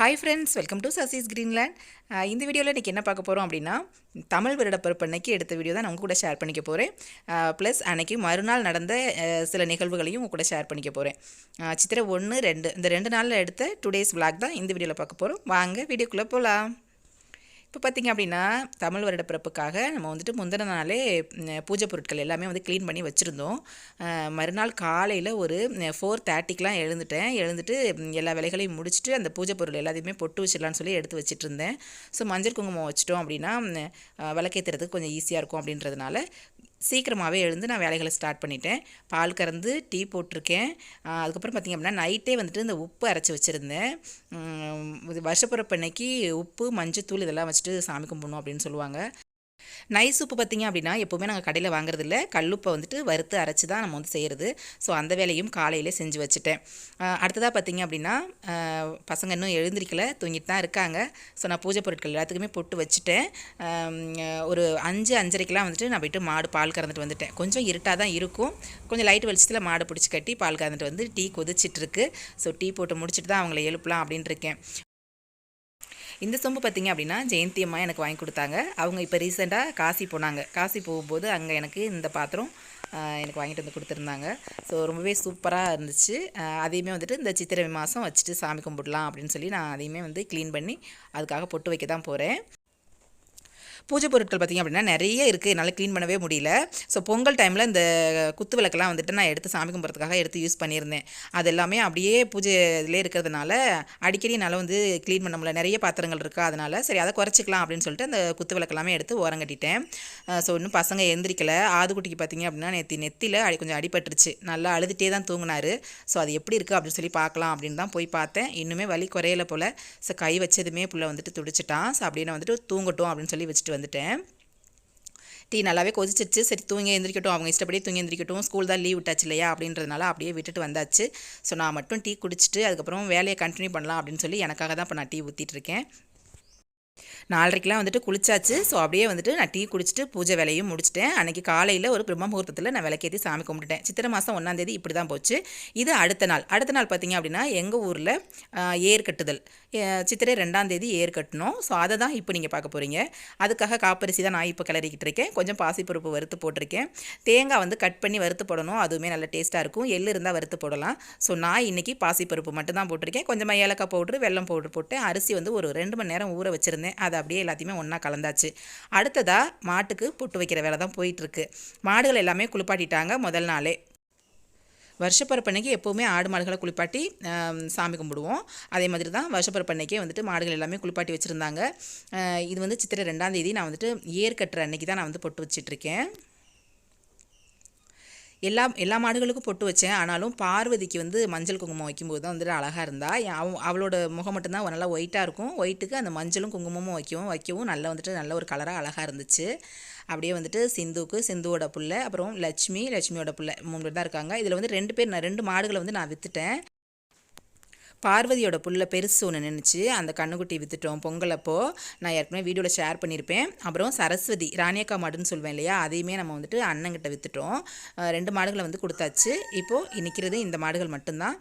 Hi friends welcome to Sasi's Greenland இந்த வீடியோவில் இன்றைக்கி என்ன பார்க்க போகிறோம் அப்படின்னா தமிழ் வருடப்பிறப்பு அன்னைக்கு எடுத்த வீடியோ தான் நான் உங்க கூட ஷேர் பண்ணிக்க போகிறேன் ப்ளஸ் அன்னைக்கு மறுநாள் நடந்த சில நிகழ்வுகளையும் உங்கள் கூட ஷேர் பண்ணிக்க போகிறேன் சித்திரை ஒன்று ரெண்டு இந்த ரெண்டு நாளில் எடுத்த டூ டேஸ் விளாக் தான் இந்த வீடியோவில் பார்க்க போகிறோம் வாங்க வீடியோக்குள்ளே போகலாம் இப்போ பார்த்திங்க அப்படின்னா தமிழ் வருட பிறப்புக்காக நம்ம வந்துட்டு முந்தின நாளே பூஜை பொருட்கள் எல்லாமே வந்து க்ளீன் பண்ணி வச்சுருந்தோம். மறுநாள் காலையில் ஒரு ஃபோர் தேர்ட்டிக்கெலாம் எழுந்துட்டேன். எழுந்துட்டு எல்லா வேலைகளையும் முடிச்சுட்டு அந்த பூஜை பொருள் எல்லாத்தையுமே பொட்டு வச்சிடலான்னு சொல்லி எடுத்து வச்சுட்டு இருந்தேன் ஸோ மஞ்சள் குங்குமம் வச்சிட்டோம் அப்படின்னா விளக்கேற்றுறதுக்கு கொஞ்சம் ஈஸியாக இருக்கும் அப்படின்றதுனால சீக்கிரமாகவே எழுந்து நான் வேலைகளை ஸ்டார்ட் பண்ணிட்டேன். பால் கறந்து டீ போட்டிருக்கேன். அதுக்கப்புறம் பார்த்திங்க அப்படின்னா நைட்டே வந்துட்டு இந்த உப்பு அரைச்சி வச்சுருந்தேன். இது வருஷப்பிறப்பு அன்னைக்கு உப்பு மஞ்சத்தூள் இதெல்லாம் வச்சுட்டு சாமி கும்பிடணும் அப்படின்னு சொல்லுவாங்க. நைஸ் உப்பு பார்த்திங்க அப்படின்னா எப்போவுமே நாங்கள் கடையில் வாங்குறதில்ல. கல்லுப்பை வந்துட்டு வறுத்து அரைச்சி தான் நம்ம வந்து செய்கிறது ஸோ அந்த வேலையும் காலையில் செஞ்சு வச்சுட்டேன். அடுத்ததாக பார்த்திங்க அப்படின்னா பசங்க இன்னும் எழுந்திரிக்கல தூங்கிட்டு தான் இருக்காங்க. ஸோ நான் பூஜை பொருட்கள் எல்லாத்துக்குமே போட்டு வச்சுட்டேன். ஒரு அஞ்சு அஞ்சரைக்கெலாம் வந்துட்டு நான் போயிட்டு மாடு பால் கறந்துட்டு வந்துட்டேன். கொஞ்சம் இருட்டாக தான் இருக்கும். கொஞ்சம் லைட் வெளிச்சத்தில் மாடு பிடிச்சி கட்டி பால் கறந்துட்டு வந்து டீ கொதிச்சிட்ருக்கு ஸோ டீ போட்டு முடிச்சுட்டு தான் அவங்கள எழுப்பலாம் அப்படின்ட்டு இருக்கேன். இந்த சொம்பு பார்த்திங்க அப்படின்னா ஜெயந்தி அம்மா எனக்கு வாங்கி கொடுத்தாங்க. அவங்க இப்போ ரீசெண்டாக காசி போனாங்க. காசி போகும்போது அங்கே எனக்கு இந்த பாத்திரம் எனக்கு வாங்கிட்டு வந்து கொடுத்துருந்தாங்க. ஸோ ரொம்பவே சூப்பராக இருந்துச்சு. அதையுமே வந்துட்டு இந்த சித்திரை மாதம் வச்சுட்டு சாமி கும்பிடலாம் அப்படின்னு சொல்லி நான் அதையுமே வந்து க்ளீன் பண்ணி அதுக்காக பொட்டு வைக்க தான் போகிறேன் பூஜை பொருட்கள் பார்த்திங்க அப்படின்னா நிறைய இருக்குது. என்னால் க்ளீன் பண்ணவே முடியல. ஸோ பொங்கல் டைமில் இந்த குத்து விளக்கெல்லாம் வந்துட்டு நான் எடுத்து சாமி கும்பிட்றதுக்காக எடுத்து யூஸ் பண்ணியிருந்தேன். அது எல்லாமே அப்படியே பூஜை இதிலே இருக்கிறதுனால அடிக்கடி என்னால் வந்து க்ளீன் பண்ண முடியல. நிறைய பாத்திரங்கள் இருக்கா அதனால் சரி அதை குறைச்சிக்கலாம் அப்படின்னு சொல்லிட்டு அந்த குத்து விளக்கெல்லாமே எடுத்து ஓரம் கட்டிட்டேன் ஸோ இன்னும் பசங்க எந்திரிக்கல. ஆதுகுட்டிக்கு பார்த்திங்க அப்படின்னா நேற்று நெத்தியில் அடி கொஞ்சம் அடிபட்டுருச்சு. நல்லா அழுதுகிட்டே தான் தூங்கினாரு. ஸோ அது எப்படி இருக்குது அப்படின்னு சொல்லி பார்க்கலாம் அப்படின்னு தான் போய் பார்த்தேன். இன்னுமே வலி குறையலை போல். ஸோ கை வச்சதுமே புள்ள வந்துட்டு துடிச்சிட்டான். ஸோ அப்படின்னு நான் வந்துட்டு தூங்கட்டும் அப்படின்னு சொல்லி வச்சுட்டு வந்துட்டேன். டீ நல்லாவே கொதிச்சிருச்சு. சரி தூங்கி எந்திரிக்கட்டும். அவங்க இஷ்டப்படியே தூங்கி எந்திரிக்கட்டும். ஸ்கூல் தான் லீவ் விட்டாச்சு இல்லையா? அப்படின்றதுனால அப்படியே விட்டுட்டு வந்தாச்சு. ஸோ நான் மட்டும் டீ குடிச்சிட்டு அதுக்கப்புறம் வேலையை கண்டினியூ பண்ணலாம் அப்படின்னு சொல்லி எனக்காக தான் இப்போ நான் டீ ஊற்றிட்டு இருக்கேன். நாலரைக்கெலாம் வந்துட்டு குளிச்சாச்சு. ஸோ அப்படியே வந்துட்டு நான் டீ குடிச்சிட்டு பூஜை வேலையும் முடிச்சிட்டேன். அன்றைக்கி காலையில் ஒரு பிரம்ம முகூர்த்தத்தில் நான் விளக்கேற்றி சாமி கும்பிட்டுட்டேன். சித்திரை மாதம் ஒன்றாந்தேதி இப்படி தான் போச்சு. இது அடுத்த நாள். அடுத்த நாள் பார்த்தீங்க அப்படின்னா எங்கள் ஊரில் ஏர் கட்டுதல். சித்திரை ரெண்டாம் தேதி ஏர் கட்டணும். ஸோ அதை தான் இப்போ நீங்கள் பார்க்க போகிறீங்க அதுக்காக காப்பரிசி தான் நான் இப்போ கிளறிக்கிட்டு இருக்கேன். கொஞ்சம் பாசிப்பருப்பு வறுத்து போட்டிருக்கேன். தேங்காய் வந்து கட் பண்ணி வறுத்து போடணும். அதுவுமே நல்ல டேஸ்ட்டாக இருக்கும். எள்ளு இருந்தால் வறுத்து போடலாம். ஸோ நான் இன்றைக்கி பாசிப்பருப்பு மட்டும் தான் போட்டிருக்கேன். கொஞ்சமாக ஏலக்காய் பவுட்ரு வெல்லம் பவுட்ரு போட்டு அரிசி வந்து ஒரு ரெண்டு மணி நேரம் ஊற வச்சுருந்தேன். அது அப்படியே எல்லாத்தையுமே ஒன்றா கலந்தாச்சு. அடுத்ததாக மாட்டுக்கு புட்டு வைக்கிற வேலை தான் போயிட்டுருக்கு. மாடுகள் எல்லாமே குளிப்பாட்டிட்டாங்க முதல் நாளே. வருஷப்பிறப்பு அன்னைக்கு எப்போவுமே ஆடு மாடுகளை குளிப்பாட்டி சாமி கும்பிடுவோம். அதே மாதிரி தான் வருஷப்பிறப்பு அன்னைக்கே வந்துட்டு மாடுகள் எல்லாமே குளிப்பாட்டி வச்சுருந்தாங்க. இது வந்து சித்திரை ரெண்டாம் தேதி நான் வந்துட்டு ஏர் கட்டுற அன்னைக்கு தான் நான் வந்து பொட்டு வச்சிட்ருக்கேன் எல்லா எல்லா மாடுகளுக்கும் பொட்டு வச்சேன். ஆனாலும் பார்வதிக்கு வந்து மஞ்சள் குங்குமம் வைக்கும்போது தான் வந்துட்டு அழகாக இருந்தா. அவளோட முகம் மட்டும்தான் நல்லா ஒயிட்டாக இருக்கும். ஒயிட்டுக்கு அந்த மஞ்சளும் குங்குமமும் வைக்கவும் வைக்கவும் நல்லா வந்துட்டு நல்ல ஒரு கலராக அழகாக இருந்துச்சு. அப்படியே வந்துட்டு சிந்துவுக்கு சிந்துவோட புள்ள அப்புறம் லட்சுமி லட்சுமியோட புள்ள மூணு பேர் தான் இருக்காங்க. இதில் வந்து ரெண்டு பேர் நான் ரெண்டு மாடுகளை வந்து நான் விற்றுட்டேன் பார்வதியோட புள்ள பெருசு ஒன்று நினச்சி அந்த கண்ணுக்குட்டி விற்றுட்டோம் பொங்கலப்போ நான் ஏற்கனவே வீடியோவில் ஷேர் பண்ணியிருப்பேன். அப்புறம் சரஸ்வதி ராணியக்கா மாடுன்னு சொல்வேன் இல்லையா? அதையுமே நம்ம வந்துட்டு அண்ணங்கிட்ட விற்றுட்டோம் ரெண்டு மாடுகளை வந்து கொடுத்தாச்சு. இப்போது நிற்கிறது இந்த மாடுகள் மட்டும்தான்.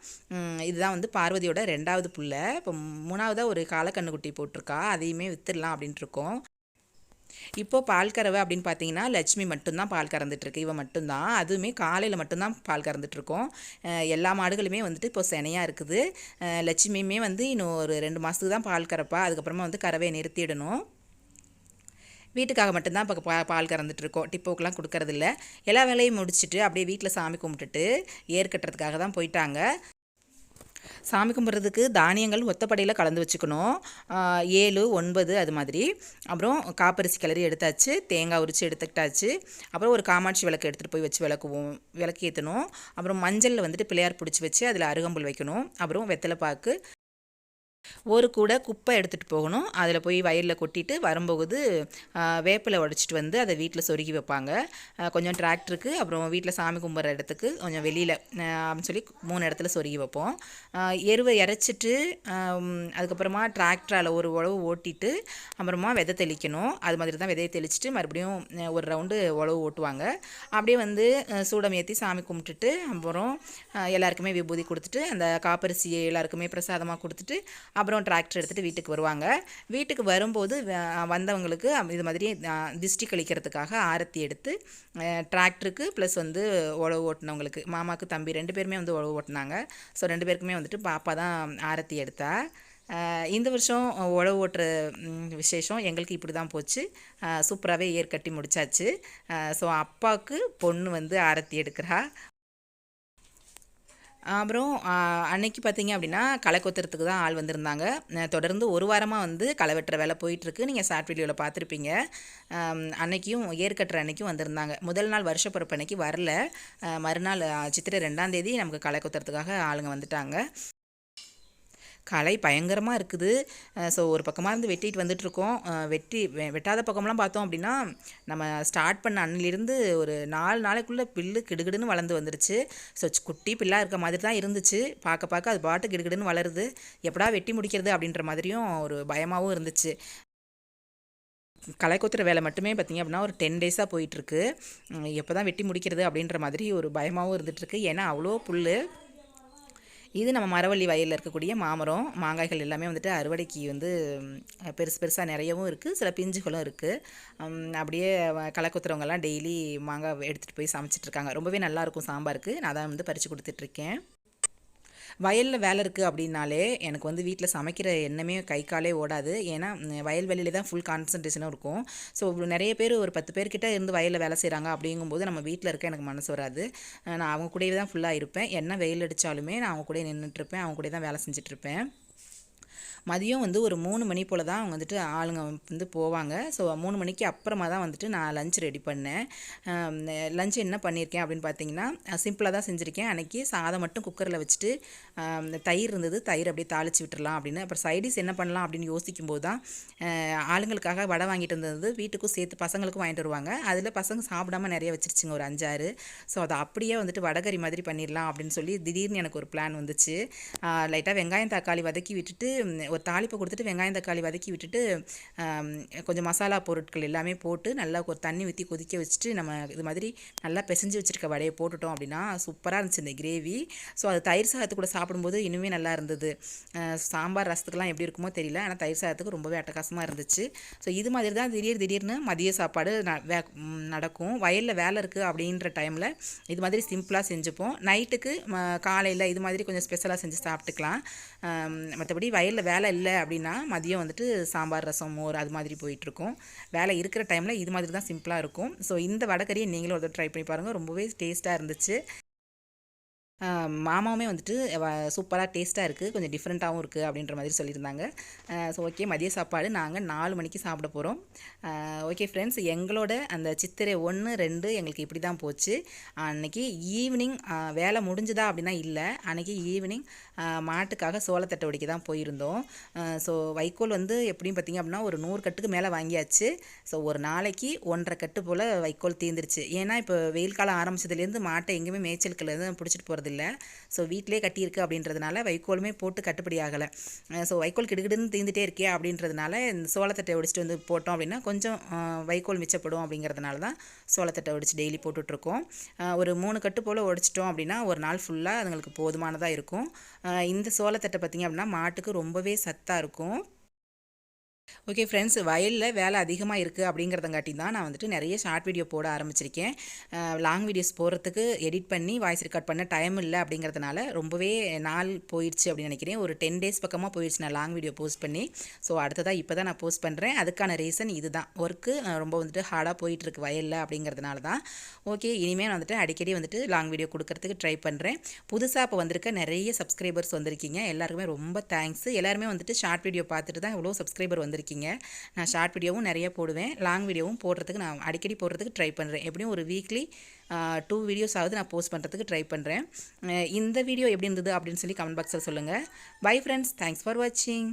இதுதான் வந்து பார்வதியோட ரெண்டாவது புள்ள. இப்போ மூணாவதாக ஒரு காலக்கண்ணுக்குட்டி போட்டிருக்கா. அதையுமே விற்றுடலாம் அப்படின்ட்டு இருக்கோம். இப்போது பால் கறவை அப்படின்னு பார்த்தீங்கன்னா லட்சுமி மட்டும்தான் பால் கறந்துட்டுருக்கு. இவன் மட்டும்தான். அதுவுமே காலையில் மட்டும்தான் பால் கறந்துட்டுருக்கோம். எல்லா மாடுகளுமே வந்துட்டு இப்போ செனையாக இருக்குது. லட்சுமியுமே வந்து இன்னும் ஒரு ரெண்டு மாதத்துக்கு தான் பால் கறப்பா. அதுக்கப்புறமா வந்து கறவையை நிறுத்திடணும். வீட்டுக்காக மட்டும்தான் இப்போ பா பால் கறந்துட்டுருக்கோம். டிப்போக்கெலாம் கொடுக்கறதில்ல. எல்லா வேலையும் முடிச்சுட்டு அப்படியே வீட்டில் சாமி கும்பிட்டுட்டு ஏர் கட்டுறதுக்காக தான் போயிட்டாங்க. சாமி கும்பிட்றதுக்கு தானியங்கள் ஒத்தப்படையில் கலந்து வச்சுக்கணும். ஏழு ஒன்பது அது மாதிரி. அப்புறம் காப்பரிசி கிளறி எடுத்தாச்சு தேங்காய் உரித்து எடுத்துக்கிட்டாச்சு. அப்புறம் ஒரு காமாட்சி விளக்கு எடுத்துகிட்டு போய் வச்சு விளக்குவோம் விளக்கு ஏற்றணும் அப்புறம் மஞ்சளில் வந்துட்டு பிள்ளையார் பிடிச்சி வச்சு அதில் அருகம்புல் வைக்கணும். அப்புறம் வெத்தலை பாக்கு ஒரு கூட குப்பை எடுத்துகிட்டு போகணும். அதில் போய் வயலில் கொட்டிட்டு வரும்போது வேப்பில் வேப்பிலை உடச்சிட்டு வந்து அதை வீட்டில் சொருகி வைப்பாங்க. கொஞ்சம் டிராக்டருக்கு அப்புறம் வீட்டில் சாமி கும்பிட்ற இடத்துக்கு கொஞ்சம் வெளியில் அப்படின்னு சொல்லி மூணு இடத்துல சொருகி வைப்போம். எருவை இறைச்சிட்டு அதுக்கப்புறமா டிராக்டரால் ஒரு உழவு ஓட்டிட்டு அப்புறமா விதை தெளிக்கணும். அது மாதிரி தான் விதையை தெளிச்சிட்டு மறுபடியும் ஒரு ரவுண்டு உழவு ஓட்டுவாங்க. அப்படியே வந்து சூடம் ஏற்றி சாமி கும்பிட்டுட்டு அப்புறம் எல்லாருக்குமே விபூதி கொடுத்துட்டு அந்த காப்பரிசி எல்லாருக்குமே பிரசாதமாக கொடுத்துட்டு அப்புறம் டிராக்டர் எடுத்துகிட்டு வீட்டுக்கு வருவாங்க. வீட்டுக்கு வரும்போது வந்தவங்களுக்கு இது மாதிரி திஷ்டி கழிக்கிறதுக்காக ஆரத்தி எடுத்து டிராக்டருக்கு ப்ளஸ் வந்து உழவு ஓட்டினவங்களுக்கு மாமாவுக்கு தம்பி ரெண்டு பேருமே வந்து உழவு ஓட்டினாங்க. ஸோ ரெண்டு பேருக்குமே வந்துட்டு பாப்பா தான் ஆரத்தி எடுத்தா. இந்த வருஷம் உழவு ஓட்டுற விசேஷம் எங்களுக்கு இப்படி தான் போச்சு. சூப்பராகவே ஏர் கட்டி முடிச்சாச்சு. ஸோ அப்பாவுக்கு பொண்ணு வந்து ஆரத்தி எடுக்கிறா. அப்புறம் அன்னைக்கு பார்த்தீங்க அப்படின்னா களை கொத்துறதுக்கு தான் ஆள் வந்திருந்தாங்க. தொடர்ந்து ஒரு வாரமாக வந்து களை வெட்டுற வேலை போயிட்டுருக்கு. நீங்கள் ஷார்ட் வீடியோவில் பார்த்துருப்பீங்க அன்னைக்கும் ஏற்கட்டுற அன்னைக்கும் வந்திருந்தாங்க. முதல் நாள் வருஷப்பிறப்பு அன்னைக்கு வரல. மறுநாள் சித்திரை ரெண்டாம் தேதி நமக்கு களை கொத்துறதுக்காக ஆளுங்க வந்துட்டாங்க. களை பயங்கரமாக இருக்குது. ஸோ ஒரு பக்கமாக இருந்து வெட்டிட்டு வந்துட்டுருக்கோம். வெட்டி வெட்டாத பக்கம்லாம் பார்த்தோம் அப்படின்னா நம்ம ஸ்டார்ட் பண்ண அன்னிலிருந்து ஒரு நாலு நாளைக்குள்ளே பில்லு கிடுகிடுன்னு வளர்ந்து வந்துருச்சு. ஸோ குட்டி பில்லாக இருக்க மாதிரி தான் இருந்துச்சு. பார்க்க பார்க்க அது பாட்டு கிடுகிடுன்னு வளருது. எப்படா வெட்டி முடிக்கிறது அப்படின்ற மாதிரியும் ஒரு பயமாகவும் இருந்துச்சு. களை கொத்துற வேலை மட்டுமே பார்த்திங்க அப்படின்னா ஒரு டென் டேஸாக போயிட்டுருக்கு. எப்போ தான் வெட்டி முடிக்கிறது அப்படின்ற மாதிரி ஒரு பயமாகவும் இருந்துகிட்ருக்கு ஏன்னா அவ்வளோ புல் இது நம்ம மரவள்ளி வயலில் இருக்கக்கூடிய மாமரம். மாங்காய்கள் எல்லாமே வந்துட்டு அறுவடைக்கு வந்து பெருசு பெருசாக நிறையவும் இருக்குது சில பிஞ்சுகளும் இருக்குது அப்படியே கலக்குத்துறவங்கெல்லாம் டெய்லி மாங்காய் எடுத்துகிட்டு போய் சமைச்சிட்ருக்காங்க ரொம்பவே நல்லாயிருக்கும் சாம்பாருக்கு. நான் தான் வந்து பறித்து கொடுத்துட்ருக்கேன் வயலில் வேலை இருக்குது அப்படின்னாலே எனக்கு வந்து வீட்டில் சமைக்கிற எண்ணமே கை காலே ஓடாது. ஏன்னா வயல்வெளியில தான் ஃபுல் கான்சன்ட்ரேஷனும் இருக்கும். ஸோ நிறைய பேர் ஒரு பத்து பேர்கிட்ட இருந்து வயலில் வேலை செய்கிறாங்க அப்படிங்கும்போது நம்ம வீட்டில் இருக்க எனக்கு மனசு வராது. நான் அவங்க கூடயே தான் ஃபுல்லாக இருப்பேன். என்ன வெயில் அடித்தாலுமே நான் அவங்க கூட நின்றுட்டுருப்பேன் அவங்க கூட தான் வேலை செஞ்சிட்ருப்பேன் மதியம் வந்து ஒரு மூணு மணி போல் தான் அவங்க வந்துட்டு ஆளுங்க வந்து போவாங்க. ஸோ மூணு மணிக்கு அப்புறமா தான் வந்துட்டு நான் லஞ்ச் ரெடி பண்ணேன். லஞ்ச் என்ன பண்ணியிருக்கேன் அப்படின்னு பார்த்தீங்கன்னா சிம்பிளாக தான் செஞ்சுருக்கேன். அன்றைக்கி சாதம் மட்டும் குக்கரில் வச்சுட்டு தயிர் இருந்தது தயிர் அப்படியே தாளித்து விட்டுறலாம் அப்படின்னு. அப்புறம் சைடிஸ் என்ன பண்ணலாம் அப்படின்னு யோசிக்கும்போது தான் ஆளுங்களுக்காக வடை வாங்கிட்டு இருந்தது வீட்டுக்கும் சேர்த்து பசங்களுக்கும் வாங்கிட்டு வருவாங்க. அதில் பசங்க சாப்பிடாம நிறைய வச்சிருச்சுங்க ஒரு அஞ்சாறு. ஸோ அதை அப்படியே வந்துட்டு வடகறி மாதிரி பண்ணிடலாம் அப்படின்னு சொல்லி திடீர்னு எனக்கு ஒரு பிளான் வந்துச்சு. லைட்டாக வெங்காயம் தக்காளி வதக்கி விட்டுட்டு ஒரு தாளிப்பை கொடுத்துட்டு வெங்காயம் தக்காளி வதக்கி விட்டுட்டு கொஞ்சம் மசாலா பொருட்கள் எல்லாமே போட்டு நல்லா ஒரு தண்ணி ஊற்றி கொதிக்க வச்சுட்டு நம்ம இது மாதிரி நல்லா பிசைஞ்சு வச்சுருக்க வடையை போட்டுட்டோம் அப்படின்னா சூப்பராக இருந்துச்சு இந்த கிரேவி. ஸோ அது தயிர் சாதத்து கூட சாப்பிடும்போது இன்னுமே நல்லா இருந்தது. சாம்பார் ரசத்துக்கெலாம் எப்படி இருக்குமோ தெரியல. ஆனால் தயிர் சாதத்துக்கு ரொம்பவே அட்டகாசமாக இருந்துச்சு. ஸோ இது மாதிரி தான் திடீர் திடீர்னு மதிய சாப்பாடு நடக்கும். வயலில் வேலை இருக்குது அப்படின்ற டைமில் இது மாதிரி சிம்பிளாக செஞ்சுப்போம். நைட்டுக்கு காலையில் இது மாதிரி கொஞ்சம் ஸ்பெஷலாக செஞ்சு சாப்பிட்டுக்கலாம். மற்றபடி வயலில் வேலை வேலை இல்லை அப்படின்னா மதியம் வந்துட்டு சாம்பார் ரசம் மோர் அது மாதிரி போயிட்டுருக்கும். வேலை இருக்கிற டைமில் இது மாதிரி தான் சிம்பிளாக இருக்கும். ஸோ இந்த வடக்கறியை நீங்களும் ஒரு ட்ரை பண்ணி பாருங்கள் ரொம்பவே டேஸ்ட்டாக இருந்துச்சு. மாமாவுமே வந்துட்டு சூப்பராக டேஸ்ட்டாக இருக்குது கொஞ்சம் டிஃப்ரெண்ட்டாகவும் இருக்குது அப்படின்ற மாதிரி சொல்லியிருந்தாங்க. ஸோ ஓகே மதிய சாப்பாடு நாங்கள் நாலு மணிக்கு சாப்பிட போகிறோம் ஓகே ஃப்ரெண்ட்ஸ் எங்களோட அந்த சித்திரை ஒன்று ரெண்டு எங்களுக்கு இப்படி தான் போச்சு அன்றைக்கி ஈவினிங் வேலை முடிஞ்சுதா அப்படின்னா இல்லை. அன்றைக்கி ஈவினிங் மாட்டுக்காக சோளத்தட்டை உடைக்க தான் போயிருந்தோம் ஸோ வைக்கோல் வந்து எப்படியும் பார்த்திங்க அப்படின்னா ஒரு நூறு கட்டுக்கு மேலே வாங்கியாச்சு. ஸோ ஒரு நாளைக்கு ஒன்றரை கட்டு போல் வைக்கோல் தீர்ந்துருச்சு ஏன்னா இப்போ வெயில் காலம் ஆரம்பிச்சதுலேருந்து மாட்டை எங்கேயுமே மேய்ச்சலுக்குலேருந்து பிடிச்சிட்டு போகிறது இல்லை ஸோ வீட்டிலே கட்டியிருக்கு அப்படின்றதுனால வைக்கோலுமே போட்டு கட்டுப்படி ஆகலை. ஸோ வைக்கோல் கிடுகிடுன்னு தீந்துட்டே இருக்கே அப்படின்றதுனால இந்த சோளத்தட்டை ஒடிச்சிட்டு வந்து போட்டோம் அப்படின்னா கொஞ்சம் வைக்கோல் மிச்சப்படும் அப்படிங்கிறதுனால தான் சோளத்தட்டை ஒடிச்சு டெய்லி போட்டுட்ருக்கோம். ஒரு மூணு கட்டு போல் ஒடிச்சிட்டோம் அப்படின்னா ஒரு நாள் ஃபுல்லாக அதுங்களுக்கு போதுமானதாக இருக்கும். இந்த சோளத்தட்டை பார்த்திங்க அப்படின்னா மாட்டுக்கு ரொம்பவே சத்தாக இருக்கும். ஓகே ஃப்ரெண்ட்ஸ் வயலில் வேலை அதிகமாக இருக்குது அப்படிங்கிறதங்காட்டி தான் நான் வந்துட்டு நிறைய ஷார்ட் வீடியோ போட ஆரம்பிச்சிருக்கேன். லாங் வீடியோஸ் போகிறதுக்கு எடிட் பண்ணி வாய்ஸ் ரெக்கார்ட் பண்ண டைம் இல்லை அப்படிங்கிறதுனால ரொம்பவே நாள் போயிடுச்சு அப்படின்னு நினைக்கிறேன். ஒரு டென் டேஸ் பக்கமாக போயிடுச்சு நான் லாங் வீடியோ போஸ்ட் பண்ணி. ஸோ அடுத்ததாக இப்போ தான் நான் போஸ்ட் பண்ணுறேன் அதுக்கான ரீசன் இது தான் ஒர்க்கு ரொம்ப வந்துட்டு ஹார்டாக போயிட்டுருக்கு வயலில் அப்படிங்கிறதுனால தான். ஓகே இனிமேல் வந்துட்டு அடிக்கடி வந்துட்டு லாங் வீடியோ கொடுக்கறதுக்கு ட்ரை பண்ணுறேன் புதுசாக இப்போ வந்திருக்க நிறைய சப்ஸ்கிரைபர்ஸ் வந்திருக்கீங்க. எல்லாருக்குமே ரொம்ப தேங்க்ஸ் எல்லாருமே வந்துட்டு ஷார்ட் வீடியோ பார்த்துட்டு தான் இவ்வளோ சப்ஸ்கிரைபர் வந்திருக்கீங்க. இருக்கீங்க நான் ஷார்ட் வீடியோவும் நிறைய போடுவேன். லாங் வீடியோவும் போடுறதுக்கு நான் அடிக்கடி போடுறதுக்கு ட்ரை பண்ணுறேன் எப்படியும் ஒரு வீக்லி டூ வீடியோஸ் ஆகுது நான் போஸ்ட் பண்ணுறதுக்கு ட்ரை பண்ணுறேன் இந்த வீடியோ எப்படி இருந்தது அப்படின்னு சொல்லி கமெண்ட் பாக்ஸில் சொல்லுங்கள் பை ஃப்ரெண்ட்ஸ் தேங்க்ஸ் ஃபார் வாட்சிங்